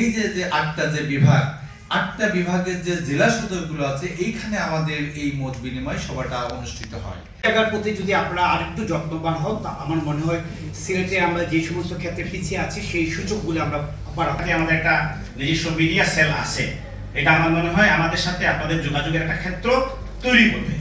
এই যে যে আটটা যে বিভাগ, আটটা বিভাগের যে জেলা সদরগুলো আছে, এইখানে আমাদের এই মত বিনিময় সভাটা অনুষ্ঠিত হয়। জায়গার প্রতি যদি আপনারা আরেকটু যত্নবান হন, তা আমার মনে হয় সিলেটে আমরা যে সমস্ত ক্ষেত্রে পিছিয়ে আছি, সেই সুযোগগুলো আমরা বাড়াতে আমাদের একটা নিজস্ব মিডিয়া সেল আছে। এটা আমার মনে হয় আমাদের সাথে আপনাদের যোগাযোগের একটা ক্ষেত্র তৈরি করবে।